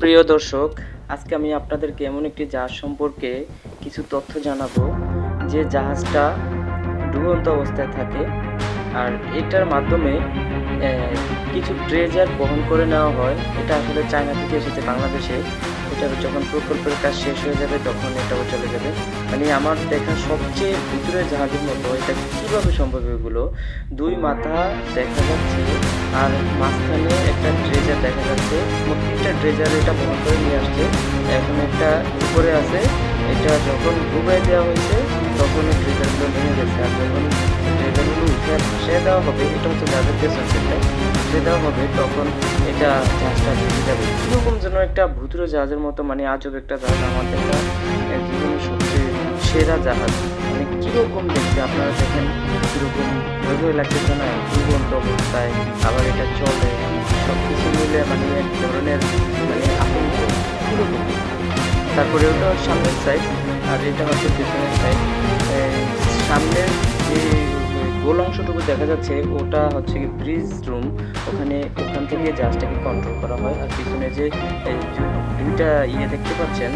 প্রিয় দর্শক, আজকে আমি আপনাদেরকে এমন একটি জাহাজ সম্পর্কে কিছু তথ্য জানাব যে জাহাজটা ডুবন্ত অবস্থায় থাকে আর এটার মাধ্যমে কিছু ট্রেজার বহন করে নেওয়া হয়। এটা আসলে চায়না থেকে এসেছে বাংলাদেশে। এটার যখন প্রকল্পের কাজ শেষ হয়ে যাবে তখন এটাও চলে যাবে। মানে আমার দেখা সবচেয়ে ভিতরে জাহাজের মতো এটা কীভাবে সম্ভব এগুলো? দুই মাথা দেখা যাচ্ছে আর মাঝখানে একটা ট্রেজার দেখা যাচ্ছে। প্রত্যেকটা ট্রেজার এটা বহন করে নিয়ে আসছে। এখন একটা উপরে আছে। এটা যখন ডুবাই দেওয়া হয়েছে তখন এই ট্রেজারগুলো ভেঙে গেছে। আর যখন উঠে দেওয়া হবে এটা হচ্ছে যাদের পেছন সেটা ভাসিয়ে দেওয়া হবে তখন এটা জাহাজটা ভেঙে যাবে। এরকম যেন একটা ভুতুরে জাহাজের মতো মানে আজব একটা জাহাজ আহ, জীবনের সবচেয়ে সেরা জাহাজ। মানে কীরকম দেখতে আপনারা দেখেন কীরকম ভয় লাগতেছে না জীবন্ত অবস্থায় আবার এটা চলে সব কিছু মিলে মানে এক ধরনের মানে আতঙ্ক কীরকম? তারপরে ওটা সামনের সাইড আর এটা হচ্ছে পিছনের সাইড সামনের যে গোল অংশটুকু দেখা যাচ্ছে, ওটা হচ্ছে কি ব্রিজ রুম ওখানে, ওখান থেকে জাহাজটাকে কন্ট্রোল করা হয়। আর পিছনে যে দুইটা ইয়ে দেখতে পাচ্ছেন